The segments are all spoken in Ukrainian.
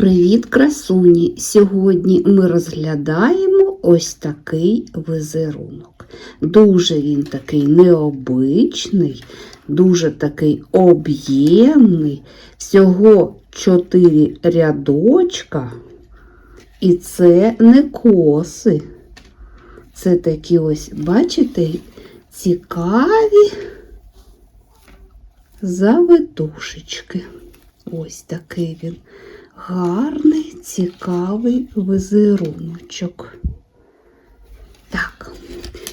Привіт, красуні! Сьогодні ми розглядаємо ось такий візерунок. Дуже він такий необичний, дуже такий об'ємний. Всього 4 рядочка. І це не коси. Це такі ось, бачите, цікаві завитушечки. Ось такий він гарний, цікавий візеруночок. Так,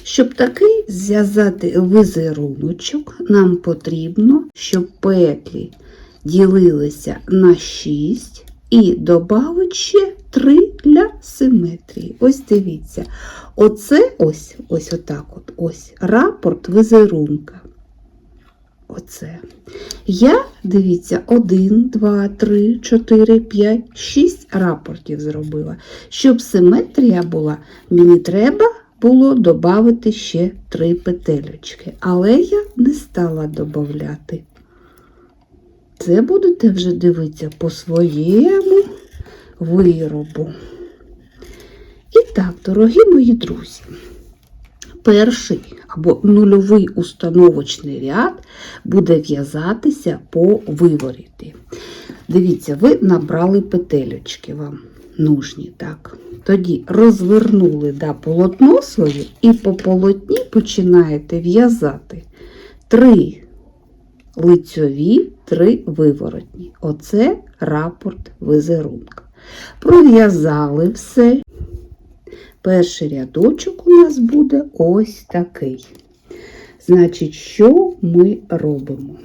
щоб такий зв'язати візеруночок, нам потрібно, щоб петлі ділилися на 6 і додати ще 3 для симетрії. Ось дивіться. Оце ось ось отак от, ось рапорт візерунка. Оце. Я, дивіться, 1, 2, 3, 4, 5, 6 рапортів зробила. Щоб симетрія була, мені треба було додати ще 3 петелечки. Але я не стала додати. Це будете вже дивитися по своєму виробу. І так, дорогі мої друзі, перший або нульовий установочний ряд буде в'язатися по виворіті. Дивіться, ви набрали петелечки вам нужні. так. Тоді розвернули да, полотно своє і по полотні починаєте в'язати три лицьові, три виворотні. Оце рапорт візерунка. Пров'язали все. Перший рядочок у нас буде ось такий. Значить, що ми робимо?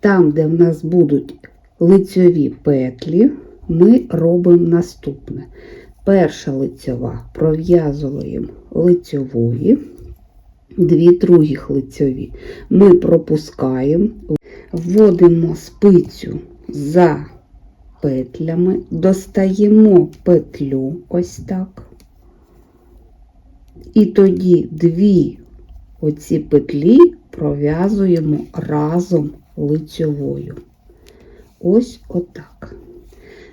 Там, де в нас будуть лицьові петлі, ми робимо наступне. Перша лицьова пров'язуємо лицьової, дві других лицьові ми пропускаємо, вводимо спицю за петлями, достаємо петлю ось так. І тоді дві оці петлі пров'язуємо разом лицьовою. Ось отак.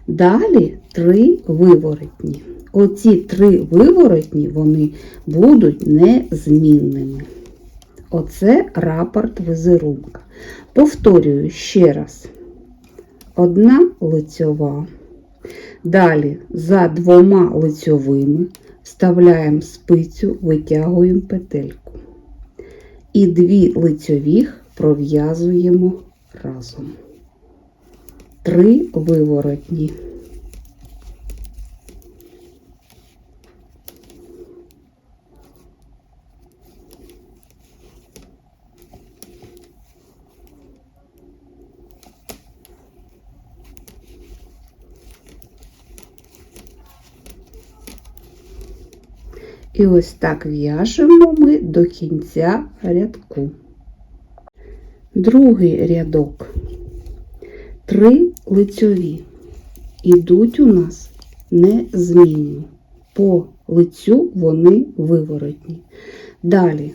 Далі три виворотні. Оці три виворотні вони будуть незмінними. Оце рапорт візерунка. Повторюю ще раз: одна лицьова. Далі за двома лицьовими вставляємо спицю, витягуємо петельку. І дві лицьових пров'язуємо разом. Три виворотні. І ось так в'яжемо ми до кінця рядку. Другий рядок. Три лицьові ідуть у нас незмінно. По лицю вони виворотні. Далі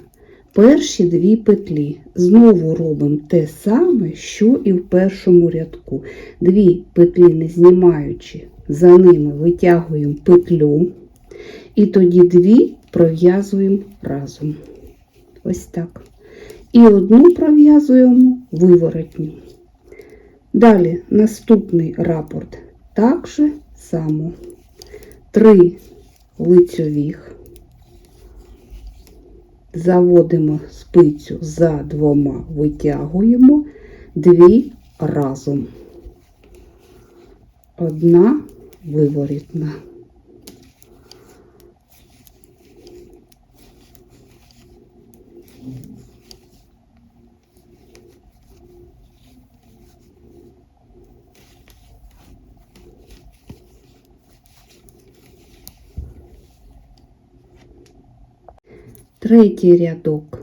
перші дві петлі. Знову робимо те саме, що і в першому рядку. Дві петлі не знімаючи, за ними витягуємо петлю. І тоді дві пров'язуємо разом. Ось так. І одну пров'язуємо виворотню. Далі наступний рапорт так же само. Три лицьових. Заводимо спицю за двома, витягуємо дві разом. Одна виворітна. Третій рядок.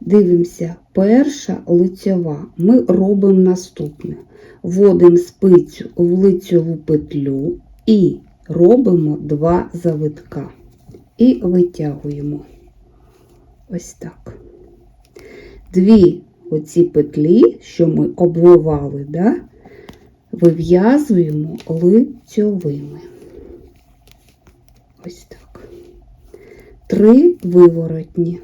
Дивимося, перша лицьова. Ми робимо наступне. Вводимо спицю в лицьову петлю і робимо два завитка. І витягуємо. Ось так. Дві оці петлі, що ми обвивали, да, вив'язуємо лицьовими. Ось так. Три виворотні.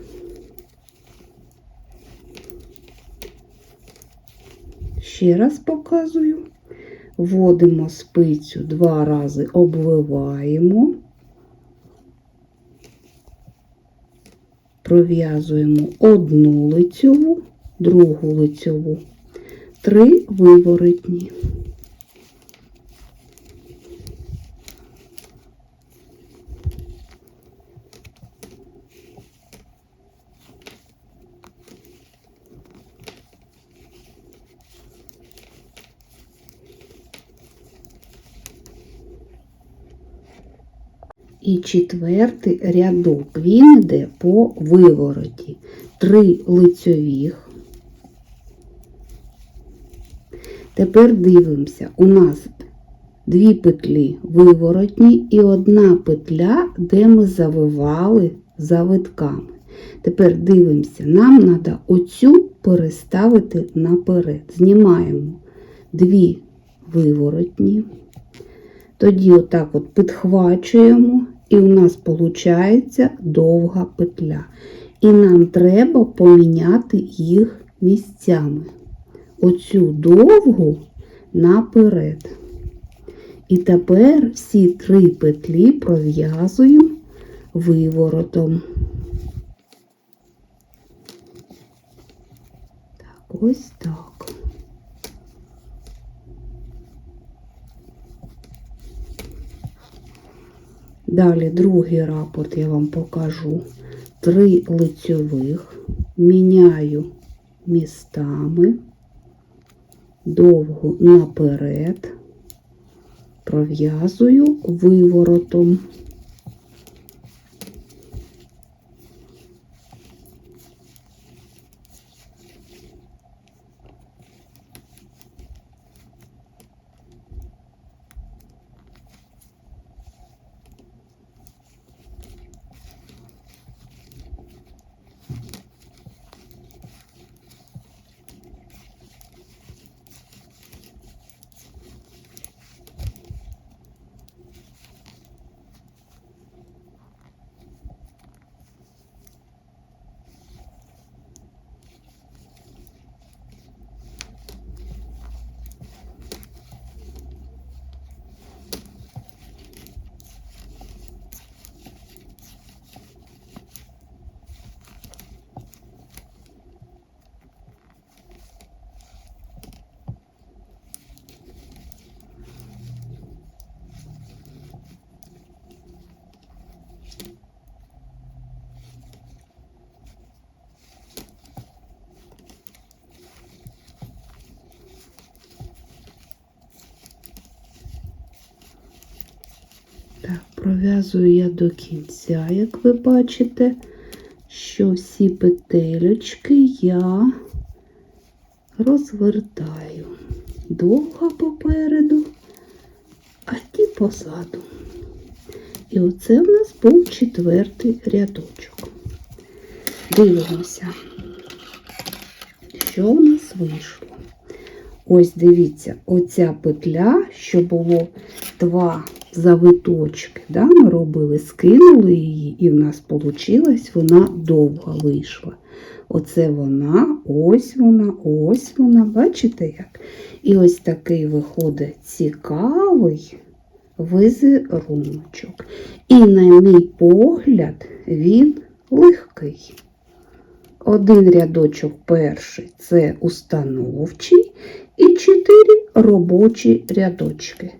Ще раз показую. Вводимо спицю два рази, обвиваємо, пров'язуємо одну лицьову, другу лицьову, три виворотні. І четвертий рядок він йде по вивороті. Три лицьових. Тепер дивимося, у нас дві петлі виворотні і одна петля, де ми завивали завитками. Тепер дивимося, нам треба оцю переставити наперед. Знімаємо дві виворотні. Тоді отак от підхвачуємо, і у нас виходить довга петля. І нам треба поміняти їх місцями. Оцю довгу наперед. І тепер всі три петлі пров'язуємо виворотом. Так, ось так. Далі другий рапорт я вам покажу. Три лицьових, міняю містами, довго наперед, пров'язую виворотом. Так, пров'язую я до кінця, як ви бачите, що всі петелечки я розвертаю. Довга попереду, а ті позаду. І оце в нас був четвертий рядочок. Дивимося, що в нас вийшло. Ось дивіться, оця петля, що було два завиточки, да, ми робили, скинули її, і в нас вийшла, вона довга вийшла. Оце вона, ось вона, ось вона, бачите як? І ось такий виходить цікавий візеруночок. І, на мій погляд, він легкий. Один рядочок перший це установчий, і чотири робочі рядочки.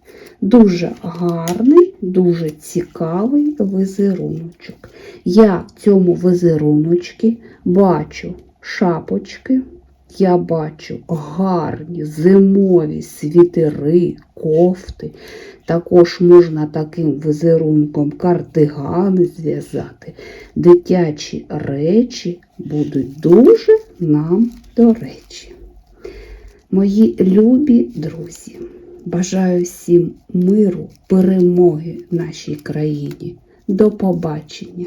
Дуже гарний, дуже цікавий візеруночок. Я в цьому візеруночці бачу шапочки, я бачу гарні зимові світери, кофти. Також можна таким візерунком кардигани зв'язати. Дитячі речі будуть дуже нам до речі. Мої любі друзі, бажаю всім миру, перемоги нашій країні. До побачення!